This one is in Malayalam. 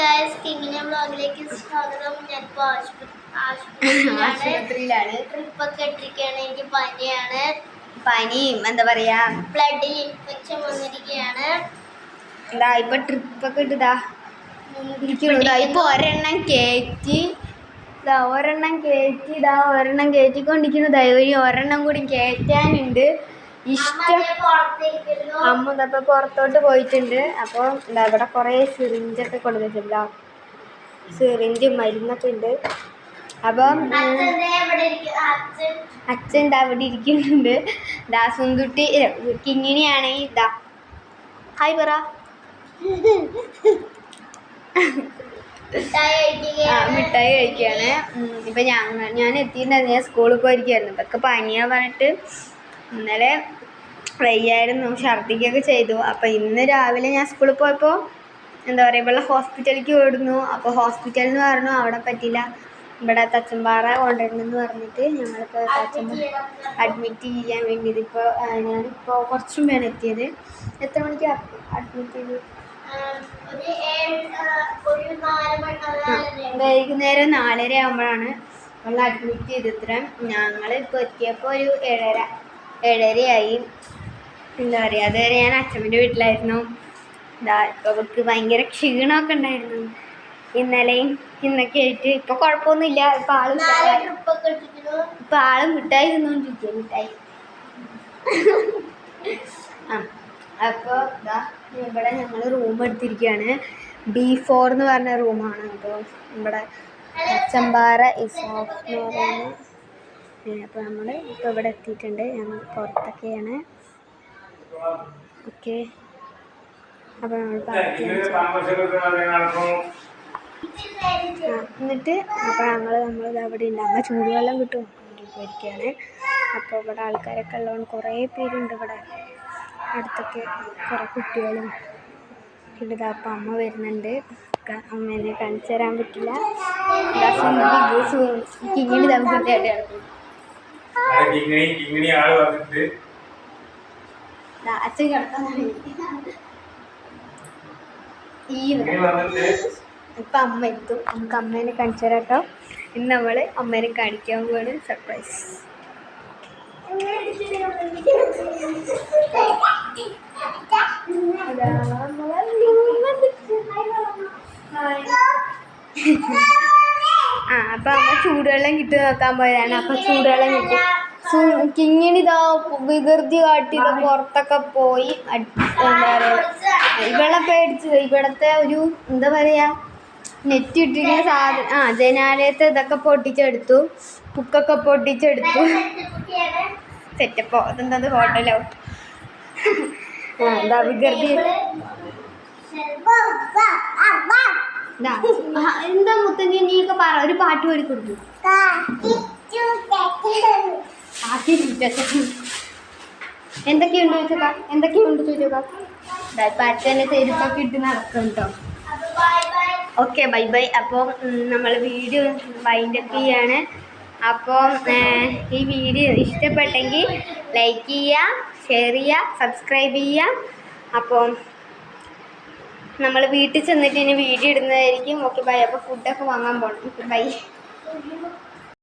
ഗായ്സ് കിങ്ങിനെ വ്ളോഗിലേക്ക് സ്വാഗതം. ഞാനിപ്പോ ആശുപത്രിയിലാണ്. ട്രിപ്പ് ട്രിപ്പൊക്കെ ഇട്ടിരിക്കുകയാണ്. എനിക്ക് പനിയാണ്. പനിയും എന്താ പറയാ? ബ്ലഡിൽ ഇൻഫെക്ഷൻ വന്നിരിക്കുകയാണ്. എന്താ ഇപ്പൊ ട്രിപ്പൊക്കെ ഇട്ടതാ ഇരിക്കണു ഇപ്പൊ ഒരെണ്ണം കേറ്റി. ഇതാ ഒരെണ്ണം കേറ്റി ഇതാ ഒരെണ്ണം കയറ്റിക്കൊണ്ടിരിക്കുന്നു ദൈവം ഒരെണ്ണം കൂടി കയറ്റാനുണ്ട് ഇഷ്ടം. അമ്മ ഇതപ്പോൾ പുറത്തോട്ട് പോയിട്ടുണ്ട്. അപ്പോൾ എന്താ ഇവിടെ കുറേ സിറിഞ്ചൊക്കെ കൊടുത്തിട്ടില്ല സിറിഞ്ചും മരുന്നൊക്കെ ഉണ്ട്. അപ്പം അച്ഛൻ ഇതാ ഇവിടെ ഇരിക്കുന്നുണ്ട്. ദാസുംകുട്ടി കിങ്ങിണിയാണെങ്കിൽ ഇതാ ഹായ് പറ. മിഠായി കഴിക്കുകയാണ്. ഇപ്പം ഇപ്പൊ ഞാൻ ഞാൻ എത്തിയിട്ടുണ്ടായിരുന്നു. ഞാൻ സ്കൂളിൽ പോയിരിക്കുമായിരുന്നു ഇതൊക്കെ പനിയാ പറഞ്ഞിട്ട് ഇന്നലെ വയ്യായിരുന്നു ഛർദിക്കൊക്കെ ചെയ്തു. അപ്പോൾ ഇന്ന് രാവിലെ ഞാൻ സ്കൂളിൽ പോയപ്പോൾ എന്താ പറയുക ഇവിടെ ഹോസ്പിറ്റലിലേക്ക് ഓടുന്നു അപ്പോൾ ഹോസ്പിറ്റലിൽ നിന്ന് പറഞ്ഞു അവിടെ പറ്റില്ല ഇവിടെ തച്ചമ്പാറ കൊണ്ടുവരണമെന്ന് പറഞ്ഞിട്ട് ഞങ്ങളിപ്പോൾ തച്ചമ്പാറ അഡ്മിറ്റ് ചെയ്യാൻ വേണ്ടിയത് ഇപ്പോൾ ഞാനിപ്പോൾ കുറച്ചും മുമ്പാണ് എത്തിയത്. എത്ര മണിക്ക് അഡ്മിറ്റ് ചെയ്തു? വൈകുന്നേരം നാലര ആകുമ്പോഴാണ് നമ്മൾ അഡ്മിറ്റ് ചെയ്തത്രേ ഞങ്ങൾ ഇപ്പോൾ എത്തിയപ്പോൾ ഒരു ഏഴര. ഏഴരയായി. എന്താ പറയുക അതുവരെ ഞാൻ അച്ഛമ്മന്റെ വീട്ടിലായിരുന്നു. ഇതാ ഇപ്പോൾ അവൾക്ക് ഭയങ്കര ക്ഷീണമൊക്കെ ഉണ്ടായിരുന്നു. ഇന്നലെയും ഇന്നൊക്കെ ആയിട്ട് ഇപ്പോൾ കുഴപ്പമൊന്നുമില്ല. ഇപ്പം ആളും ഇപ്പൊ ആൾ മിഠായി തിന്നുകൊണ്ടിരിക്കുക മിഠായി. ആ അപ്പോൾ ഇതാ ഇവിടെ ഞങ്ങൾ റൂം എടുത്തിരിക്കുകയാണ് ബി ഫോർ എന്ന് പറഞ്ഞ റൂമാണ് അപ്പോൾ ഇവിടെ ഇസ് ഇസോഫ് എന്ന് പറയുന്ന അപ്പോൾ നമ്മൾ ഇപ്പോൾ ഇവിടെ എത്തിയിട്ടുണ്ട്. ഞങ്ങൾ പുറത്തൊക്കെയാണ്. ഓക്കെ. അപ്പോൾ നമ്മൾ എന്നിട്ട് അപ്പോൾ ഞങ്ങൾ നമ്മൾ അവിടെ ഉണ്ട്. അമ്മ ചൂടുവെള്ളം കിട്ടും പോയിരിക്കുകയാണ് അപ്പോൾ ഇവിടെ ആൾക്കാരൊക്കെ ഉള്ളതുകൊണ്ട് കുറേ പേരുണ്ട് ഇവിടെ. അടുത്തൊക്കെ കുറേ കുട്ടികളും. ഇവിടെ ദാ അപ്പോൾ അമ്മ വരുന്നുണ്ട്. അമ്മേനെ കാണിച്ചു തരാൻ പറ്റില്ല. കിങ്ങിണി തമ്മിലായിട്ട് കിങ്ങിണി കിങ്ങിണി ആൾ വന്നിട്ട്. അച്ഛൻ കിടക്കാൻ ഈ കിങ്ങിണി വന്നിട്ട്. ഇപ്പം അമ്മ എത്തും നമുക്ക് അമ്മേനെ കാണിച്ചു തരാം കേട്ടോ. ഇന്ന് നമ്മൾ അമ്മേനെ കാണിക്കാൻ പോവാണ്. സർപ്രൈസ് ആ അപ്പൊ അമ്മ ചൂടുവെള്ളം കിട്ടി നോക്കാൻ പോയതാണ്. അപ്പൊ ചൂടുവെള്ളം കിട്ടി. സു- കിങ്ങിണി വികൃതി കാട്ടി പുറത്തൊക്കെ പോയി എന്താ പറയുക ഇവളെ പേടിച്ചത്. ഇവിടത്തെ ഒരു എന്താ പറയാ നെറ്റ് ഇട്ടിരിക്കുന്ന സാധനം ആ ജനാലയത്തെ ഇതൊക്കെ പൊട്ടിച്ചെടുത്തു. കുക്കൊക്കെ പൊട്ടിച്ചെടുത്തു. സെറ്റപ്പോ അതെന്താ ഹോട്ടലോ എന്താ വികൃതി. എന്താ മുത്തങ്ങ നീ ഒക്കെ പറ ഒരു പാട്ട് പാടി കൊടുക്കും. എന്തൊക്കെയുണ്ട് ചോദിച്ചോക്കാം എന്തൊക്കെയുണ്ട് ചോദിച്ചോക്കാം ഇപ്പൊ അച്ഛനെ ചെരുപ്പൊക്കെ ഇട്ട് നടക്കും കേട്ടോ അപ്പൊ bye bye okay bye bye. അപ്പോൾ നമ്മൾ വീഡിയോ വൈൻഡപ്പ് ചെയ്യാണ്. അപ്പോൾ ഈ വീഡിയോ ഇഷ്ടപ്പെട്ടെങ്കിൽ ലൈക്ക് ചെയ്യുക ഷെയർ ചെയ്യുക സബ്സ്ക്രൈബ് ചെയ്യുക. അപ്പോൾ നമ്മൾ വീട്ടിൽ ചെന്നിട്ട് ഇനി വീഡിയോ ഇടുന്നതായിരിക്കും. ഓക്കെ ബൈ അപ്പോൾ ഫുഡൊക്കെ വാങ്ങാൻ പോകണം ബൈ.